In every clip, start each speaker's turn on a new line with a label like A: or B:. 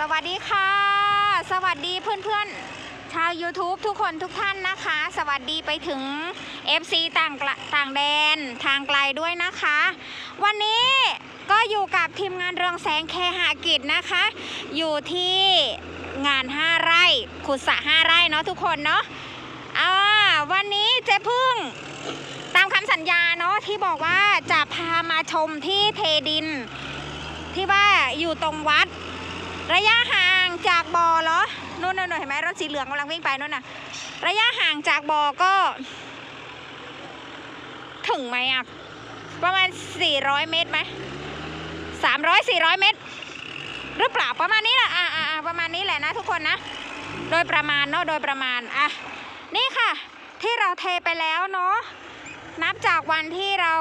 A: สวัสดีค่ะ สวัสดีเพื่อนๆ ชาว YouTube ทุกคนทุกท่านนะคะ สวัสดีไปถึง FC ต่างกละต่างแดนทางไกลด้วยนะคะ วันนี้ก็อยู่กับทีมงานเรืองแสงเคหากิจนะคะ อยู่ที่งาน 5 ไร่ ขุดสระ5ไร่เนาะทุกคนเนาะอ่าวันนี้เจ๊พึ่งตามคำสัญญาเนาะที่บอกว่าจะพามาชมที่เทดิน ที่ว่าอยู่ตรงวัด ระยะห่างจากบ่อเหรอนู่นน่นเห็นไหมรถสีเหลืองกำลังวิ่งไปนู่นน่ะ ระยะห่างจากบ่อก็ ถึงไหมอะ ประมาณ 400 เมตรไหม300 400เมตร หรือเปล่าประมาณนี้แหละอ่าอ่าอ่าประมาณนี้แหละนะทุกคนนะ โดยประมาณเนาะโดยประมาณอะนี่ค่ะ ที่เราเทไปแล้วเนาะนับจากวันที่เรา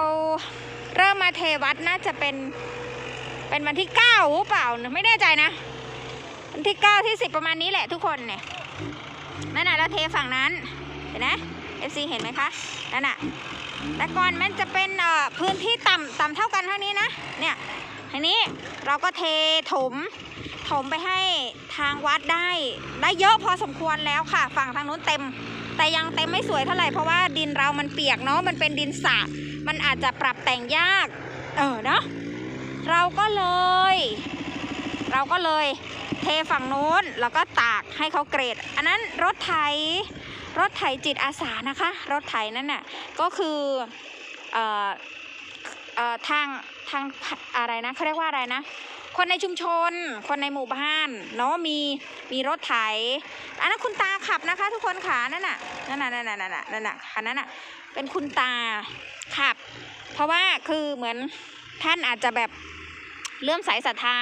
A: เริ่มมาเทวัดน่าจะเป็นเป็นวันที่เก้าหรือเปล่า ไม่แน่ใจนะ วันที่เก้าที่สิบประมาณนี้แหละทุกคนเนี่ยนั่นน่ะเราเทฝั่งนั้นเห็นไหม FC เห็นไหมคะนั่นน่ะแต่ก่อนมันจะเป็นเอ่อพื้นที่ต่ำต่ำเท่ากันเท่านี้นะเนี่ยทีนี้เราก็เทถมถมไปให้ทางวัดได้ ได้เยอะพอสมควรแล้วค่ะ ฝั่งทางนู้นเต็ม แต่ยังเต็มไม่สวยเท่าไหร่เพราะว่าดินเรามันเปียกเนาะมันเป็นดินสระมันอาจจะปรับแต่งยาก เออเนาะเราก็เลย เราก็เลย เทฝั่งนู้นแล้วก็ตากให้เขาเกรด อันนั้นรถไถรถไถจิตอาสานะคะ รถไถนั่นน่ะก็คือเอ่อเอ่อทางทางอะไรนะเขาเรียกว่าอะไรนะ คนในชุมชน คนในหมู่บ้านเนาะมีมีรถไถ อันนั้นคุณตาขับนะคะ ทุกคนขานั่นน่ะนั่นน่ะนั่นน่ะนั่นน่ะนั่นน่ะคันนั้นน่ะเป็นคุณตาขับ เพราะว่าคือเหมือนท่านอาจจะแบบ เลื่อมใสศรัทธา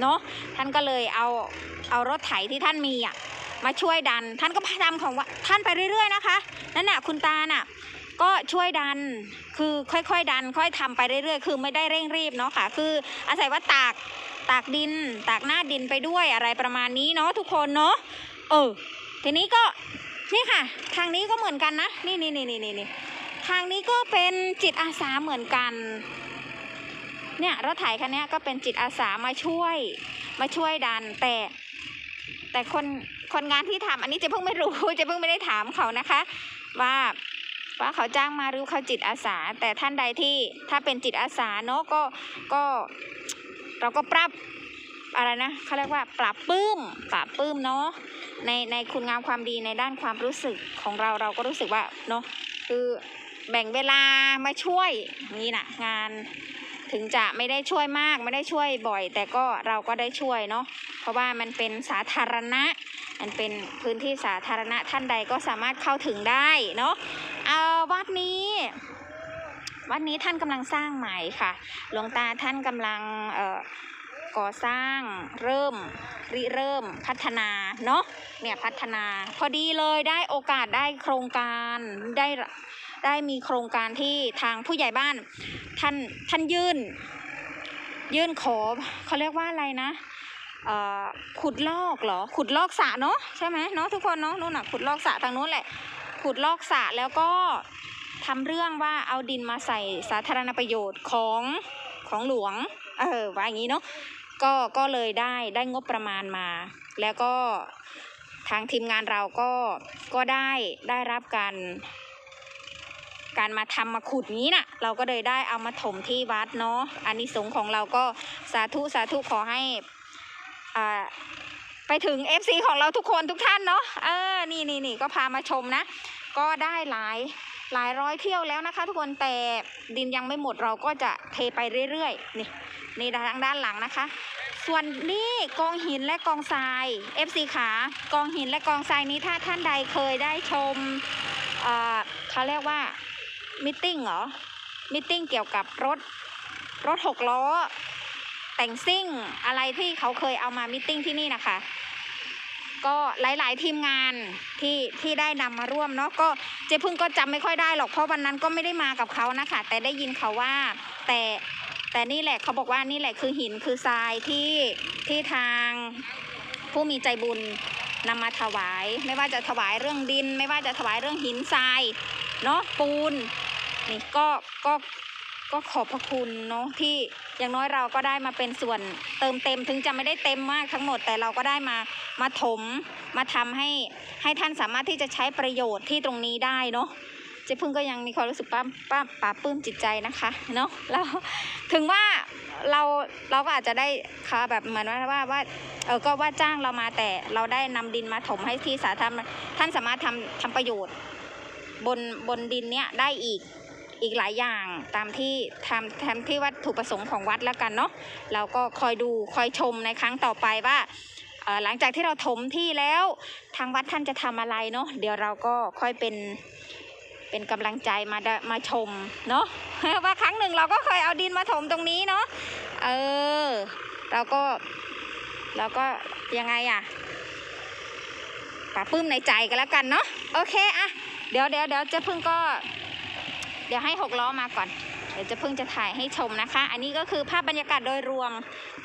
A: เนาะท่านก็เลยเอาเอารถไถที่ท่านมีอะมาช่วยดัน ท่านก็พยายามของว่าท่านไปเรื่อย ๆ นะคะนั่นน่ะคุณตาน่ะก็ช่วยดันคือค่อยๆ ดัน ค่อยทำไปเรื่อยๆ คือไม่ได้เร่งรีบเนาะค่ะ คืออาศัยว่าตากตากดิน ตากหน้าดินไปด้วยอะไรประมาณนี้เนาะทุกคนเนาะเออทีนี้ก็นี่ค่ะ ทางนี้ก็เหมือนกันนะ นี่นี่นี่นี่นี่ทางนี้ก็เป็นจิตอาสาเหมือนกัน เนี่ยรถไถคันนี้ก็เป็นจิตอาสามาช่วย มาช่วยดัน แต่ แต่คนคนงานที่ทำอันนี้จะเพิ่งไม่รู้จะเพิ่งไม่ได้ถามเขานะคะ ว่าว่าเขาจ้างมาหรือเขาจิตอาสา แต่ท่านใดที่ถ้าเป็นจิตอาสาเนาะก็ก็เราก็ปรับอะไรนะเขาเรียกว่าปรับปลื้มปรับปลื้มเนาะในในคุณงามความดีในด้านความรู้สึกของเราเราก็รู้สึกว่าเนาะคือแบ่งเวลามาช่วยนี่นะงาน ถึงจะไม่ได้ช่วยมากไม่ได้ช่วยบ่อย แต่ก็เราก็ได้ช่วยเนาะเพราะว่ามันเป็นสาธารณะ มันเป็นพื้นที่สาธารณะท่านใดก็สามารถเข้าถึงได้เนาะเอาวัดนี้วัดนี้ท่านกำลังสร้างใหม่ค่ะ หลวงตาท่านกำลังเอ่อก่อสร้างเริ่มริเริ่มพัฒนาเนาะเนี่ยพัฒนา พอดีเลยได้โอกาสได้โครงการได้ ได้มีโครงการที่ทางผู้ใหญ่บ้านท่านท่านยื่น ยื่นขอเขาเรียกว่าอะไรนะขุดลอกเหรอขุดลอกสระเนาะใช่ไหมเนาะทุกคนเนาะนู่นน่ะขุดลอกสระทางนู้นแหละ ขุดลอกสระแล้วก็ทำเรื่องว่าเอาดินมาใส่สาธารณประโยชน์ของของหลวงเออว่าอย่างนี้เนาะก็ก็เลยได้ได้งบประมาณมา แล้วก็ทางทีมงานเราก็ก็ได้ได้รับการ การมาทำมาขุดนี้น่ะ เราก็เลยได้เอามาถมที่วัดเนาะอานิสงส์ของเราก็สาธุสาธุขอให้อ่าไปถึง FC ของเราทุกคนทุกท่านเนาะเออนี่นี่นี่ก็พามาชมนะ ก็ได้หลายหลายร้อยเที่ยวแล้วนะคะ ทุกคนแต่ดินยังไม่หมดเราก็จะเทไปเรื่อยๆ นี่นี่ทางด้านหลังนะคะ ส่วนนี่กองหินและกองทราย FC ขากองหินและกองทรายนี้ถ้าท่านใดเคยได้ชมเขาเรียกว่า มิทติ้งเหรอ มิทติ้งเกี่ยวกับรถ รถหกล้อ แต่งซิ่งอะไรที่เขาเคยเอามามิทติ้งที่นี่นะคะ ก็หลาย ๆ ทีมงานที่ที่ได้นำมาร่วมเนาะก็เจ๊พึ่งก็จำไม่ค่อยได้หรอกเพราะวันนั้นก็ไม่ได้มากับเขานะคะ แต่ได้ยินเขาว่าแต่แต่นี่แหละเขาบอกว่านี่แหละคือหินคือทรายที่ที่ทางผู้มีใจบุญนำมาถวาย ไม่ว่าจะถวายเรื่องดิน ไม่ว่าจะถวายเรื่องหินทรายเนาะปูน นี่ก็ก็ก็ขอบพระคุณเนาะที่อย่างน้อยเราก็ได้มาเป็นส่วนเติมเต็มถึงจะไม่ได้เต็มมากทั้งหมดแต่เราก็ได้มามาถมมาทำให้ให้ท่านสามารถที่จะใช้ประโยชน์ที่ตรงนี้ได้เนาะเจ๊พึ่งก็ยังมีความรู้สึกป้าป้าป้าปื้มจิตใจนะคะเนาะแล้วถึงว่าเราเราก็อาจจะได้ค่ะแบบเหมือนว่าว่าว่าเออก็ว่าจ้างเรามาแต่เราได้นำดินมาถมให้ที่สาธารณะท่านสามารถทำทำประโยชน์บนบนดินเนี้ยได้อีก อีกหลายอย่างตามที่ทำทำที่วัตถุประสงค์ของวัดแล้วกันเนาะเราก็คอยดูคอยชมในครั้งต่อไปว่าหลังจากที่เราถมที่แล้วทางวัดท่านจะทำอะไรเนาะเดี๋ยวเราก็ค่อยเป็นเป็นกำลังใจมาดมาชมเนาะว่าครั้งหนึ่งเราก็เคยเอาดินมาถมตรงนี้เนาะเออเราก็เราก็ยังไงอะปาปื้มในใจกันแล้วกันเนาะโอเคอะเดี๋ยวเดี๋ยวเดี๋ยวเจะพึ่งก็ เดี๋ยวให้หกล้อมาก่อน เดี๋ยวจะพึ่งจะถ่ายให้ชมนะคะ อันนี้ก็คือภาพบรรยากาศโดยรวม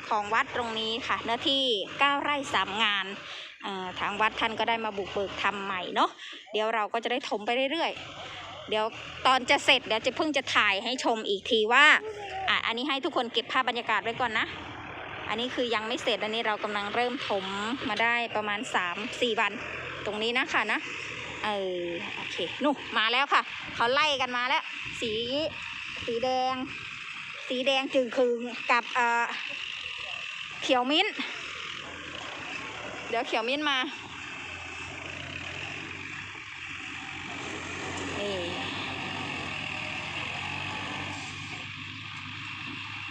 A: ของวัดตรงนี้ค่ะ เนื้อที่9ไร่สามงานทางวัดท่านก็ได้มาบุกเบิกทำใหม่เนาะเดี๋ยวเราก็จะได้ถมไปเรื่อยๆ เดี๋ยวตอนจะเสร็จเดี๋ยวจะพึ่งจะถ่ายให้ชมอีกทีว่าอะอันนี้ให้ทุกคนเก็บภาพบรรยากาศไว้ก่อนนะอันนี้คือยังไม่เสร็จอันนี้เรากำลังเริ่มถมมาได้ประมาณ 3-4 วัน ตรงนี้นะคะนะ เออโอเคนู่มาแล้วค่ะ เขาไล่กันมาแล้ว สี สีแดง สีแดงจึงคืงกับเอ่อเขียวมิ้น เดี๋ยวเขียวมิ้นมานี่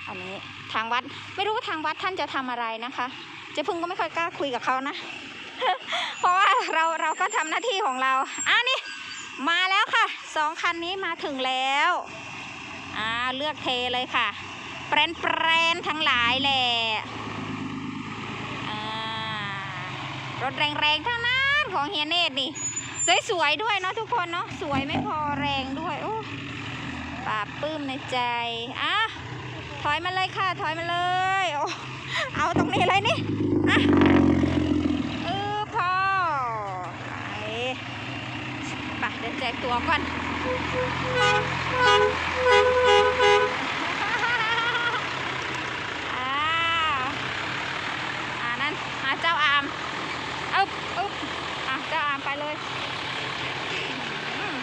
A: อันนี้ทางวัดไม่รู้ว่าทางวัดท่านจะทำอะไรนะคะเจ๊พึ่งก็ไม่ค่อยกล้าคุยกับเขานะ เราเราก็ทำหน้าที่ของเราอะนี่มาแล้วค่ะสองคันนี้มาถึงแล้วอ่าเลือกเทเลยค่ะ แปรนแปรนทั้งหลายแหละอ่ารถแรงๆทั้งนั้นของเฮียเนตนี่สวยๆด้วยเนาะทุกคนเนาะสวยไม่พอแรงด้วยโอ้ปาปลื้มในใจอะถอยมาเลยค่ะ ถอยมาเลยโอ้เอาตรงนี้เลยนี่อะ เออพอไปไปเดี๋ยว แจกตัวก่อนอ้าอ่านั่นมาเจ้าอามอึ๊บอึ๊บอะเจ้าอามไปเลยอืม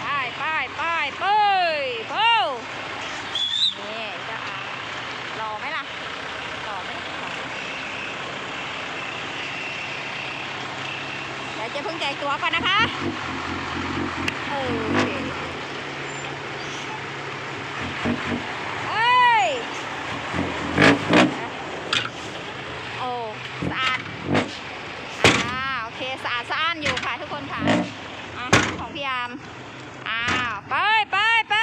A: ไปไปเปไปโอ้นี่เจ้าอามรอไหมล่ะรอไหมรอไหมเดี๋ยวจะเพิ่งแจก ตัวก่อนนะคะโอเคเอ้ยโอ้สะอาดอ่าโอเคสะอาดสะอ้านอยู่ค่ะทุกคนค่ะอะของพี่ยามอ้าวไปไปไป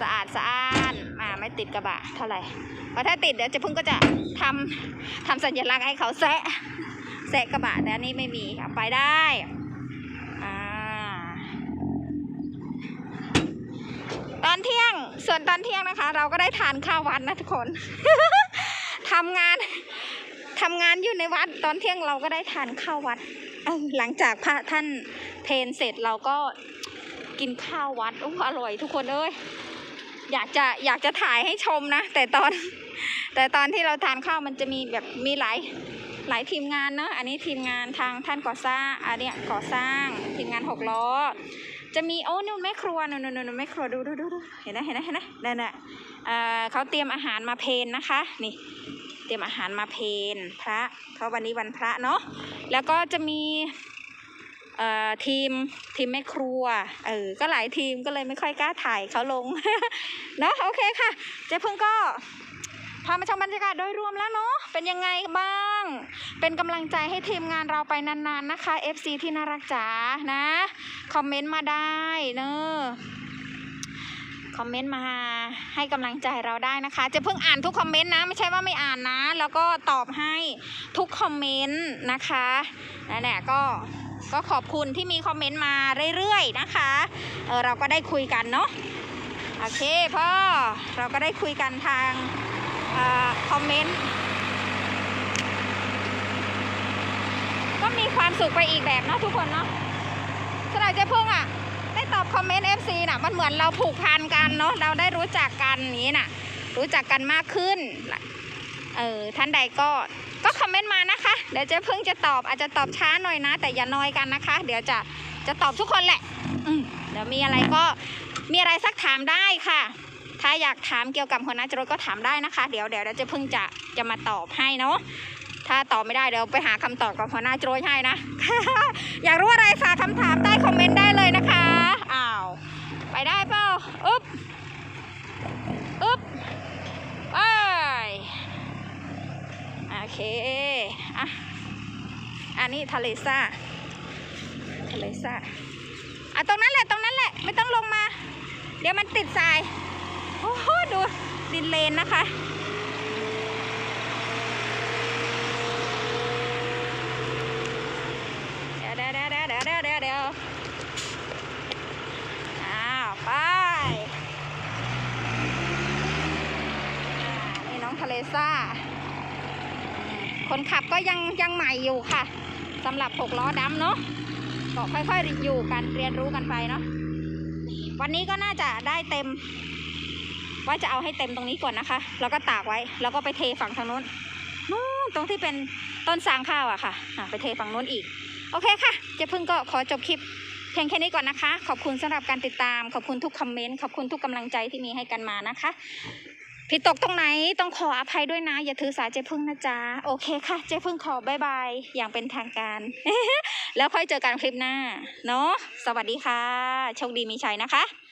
A: สะอาดสะอ้านอ่าไม่ติดกระบะเท่าไหร่เพราะถ้าติดเดี๋ยวจะพึ่งก็จะทำทำสัญลักษณ์ให้เขาแซะ แซกระบะแต่อันนี้ไม่มีค่ะไปได้อ่าตอนเที่ยงส่วนตอนเที่ยงนะคะ เราก็ได้ทานข้าววัดนะทุกคนทำงานทำงานอยู่ในวัด ตอนเที่ยงเราก็ได้ทานข้าววัดหลังจากพระท่านเพลเสร็จเราก็กินข้าววัดโอ้อร่อยทุกคนเอ้ยอยากจะอยากจะถ่ายให้ชมนะ แต่ตอน แต่ตอนที่เราทานข้าวมันจะมีแบบมีหลาย หลายทีมงานเนอะอันนี้ทีมงานทางท่านก่อสร้างอันเนี้ยก่อสร้างทีมงานหกล้อ จะมีโอ้นู่นแม่ครัวนู่นนู่นนู่นแม่ครัวดูดูดูดูเห็นนะเห็นนะเห็นนะนั่นน่ะเอ่อเขาเตรียมอาหารมาเพนนะคะ นี่ เตรียมอาหารมาเพนพระ เพราะวันนี้วันพระเนาะแล้วก็จะมีทีมทีมแม่ครัวเออก็หลายทีมก็เลยไม่ค่อยกล้าถ่ายเขาลงเนาะโอเคค่ะเจ๊พึ่งก็ พามาชมบรรยากาศโดยรวมแล้วเนาะเป็นยังไงบ้าง เป็นกำลังใจให้ทีมงานเราไปนานๆนะคะ FC ที่น่ารักจ๋านะคอมเมนต์มาได้เนอะคอมเมนต์มาให้กำลังใจเราได้นะคะ จะเพิ่งอ่านทุกคอมเมนต์นะ ไม่ใช่ว่าไม่อ่านนะ แล้วก็ตอบให้ทุกคอมเมนต์นะคะนั่นแหละก็ก็ขอบคุณที่มีคอมเมนต์มาเรื่อยๆนะคะเออเราก็ได้คุยกันเนาะโอเคพ่อเราก็ได้คุยกันทาง คอมเมนต์ ก็มีความสุขไปอีกแบบเนาะทุกคนเนาะสำหรับเจ๊พึ่งอะ ได้ตอบคอมเมนต์ FC น่ะ มันเหมือนเราผูกพันกันเนาะเราได้รู้จักกันนี้น่ะ รู้จักกันมากขึ้นเออท่านใดก็ก็คอมเมนต์มานะคะ เดี๋ยวเจ๊พิ่งจะตอบอาจจะตอบช้าหน่อยนะ แต่อย่านอยกันนะคะ เดี๋ยวจะจะตอบทุกคนแหละ อืเดี๋ยวมีอะไรก็มีอะไรสักถามได้ค่ะ ถ้าอยากถามเกี่ยวกับหัวหน้าจรวดก็ถามได้นะคะ เดี๋ยวเดี๋ยวเดี๋ยวเจะเพิ่งจะจะมาตอบให้เนาะถ้าตอบไม่ได้เดี๋ยวไปหาคำตอบกับหัวหน้าจรวดให้นะ อยากรู้อะไรฝากคำถามใต้คอมเมนต์ได้เลยนะคะอ้าวไปได้เปล่าอึ๊บอึ๊บไปโอเคอะอันนี้ทะเลซ่าทะเลซ่าอะตรงนั้นแหละตรงนั้นแหละ ไม่ต้องลงมา เดี๋ยวมันติดทราย โอ้โหดูดินเลนนะคะ เดี๋ยวเดี๋ยวเดี๋ยวเดี๋ยวเดี๋ยวเดี๋ยวเดี๋ยวอ้าวไปนี่น้องทะเลซ่า คนขับก็ยังยังใหม่อยู่ค่ะสำหรับหกล้อดำเนาะก็ค่อยๆอยู่กันเรียนรู้กันไปเนาะวันนี้ก็น่าจะได้เต็ม ว่าจะเอาให้เต็มตรงนี้ก่อนนะคะ แล้วก็ตากไว้ แล้วก็ไปเทฝั่งทางนู้นนู้นตรงที่เป็นต้นสางข้าวอะค่ะไปเทฝั่งนู้นอีก โอเคค่ะ เจ๊พึ่งก็ขอจบคลิปเพียงแค่นี้ก่อนนะคะ ขอบคุณสำหรับการติดตาม ขอบคุณทุกคอมเมนต์ ขอบคุณทุกกำลังใจที่มีให้กันมานะคะ ผิดตกตรงไหนต้องขออภัยด้วยนะ อย่าถือสาเจ๊พึ่งนะจ๊ะ โอเคค่ะ เจ๊พึ่งขอบายบาย อย่างเป็นทางการ แล้วค่อยเจอกันคลิปหน้า เนาะ สวัสดีค่ะ โชคดีมีชัยนะคะ